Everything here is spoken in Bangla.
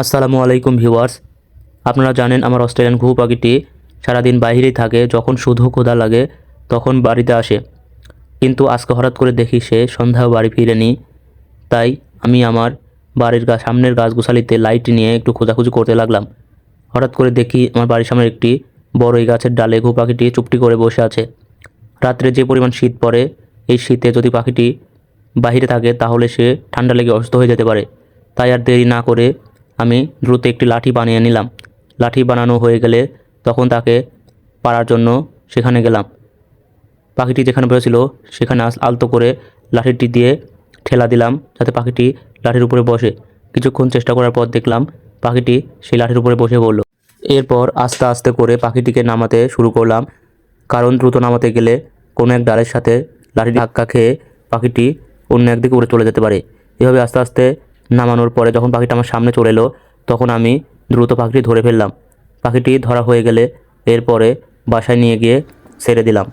আসসালামু আলাইকুম ভিউয়ার্স। আপনারা জানেন আমার অস্ট্রেলিয়ান ঘুঘু পাখিটি সারাদিন বাইরেই থাকে, যখন শুধু ক্ষুধা লাগে তখন বাড়িতে আসে। কিন্তু আজকে হঠাৎ করে দেখি সে সন্ধ্যাও বাড়ি ফিরেনি। তাই আমি আমার বাড়ির গা সামনের গাছগুছালিতে লাইট নিয়ে একটু খোঁজাখুঁজি করতে লাগলাম। হঠাৎ করে দেখি আমার বাড়ির সামনে একটি বড় এই গাছের ডালে ঘু পাখিটি চুপটি করে বসে আছে। রাত্রে যে পরিমাণ শীত পড়ে, এই শীতে যদি পাখিটি বাইরে থাকে তাহলে সে ঠান্ডা লেগে অসুস্থ হয়ে যেতে পারে। তাই আর দেরি না করে আমি দ্রুত একটি লাঠি বানিয়ে নিলাম। লাঠি বানানো হয়ে গেলে তখন তাকে পাড়ার জন্য সেখানে গেলাম। পাখিটি যেখানে বসেছিল সেখানে আলতো করে লাঠিটি দিয়ে ঠেলা দিলাম যাতে পাখিটি লাঠির উপরে বসে। কিছুক্ষণ চেষ্টা করার পর দেখলাম পাখিটি সেই লাঠির উপরে বসে পড়ল। এরপর আস্তে আস্তে করে পাখিটিকে নামাতে শুরু করলাম। কারণ দ্রুত নামাতে গেলে কোনো এক ডালের সাথে লাঠি ধাক্কা খেয়ে পাখিটি অন্য একদিকে উড়ে চলে যেতে পারে। এভাবে আস্তে আস্তে নামানোর পরে যখন পাখিটা আমার সামনে চলে এলো, তখন আমি দ্রুত পাখিটি ধরে ফেললাম। পাখিটি ধরা হয়ে গেলে এরপরে বাসায় নিয়ে গিয়ে ছেড়ে দিলাম।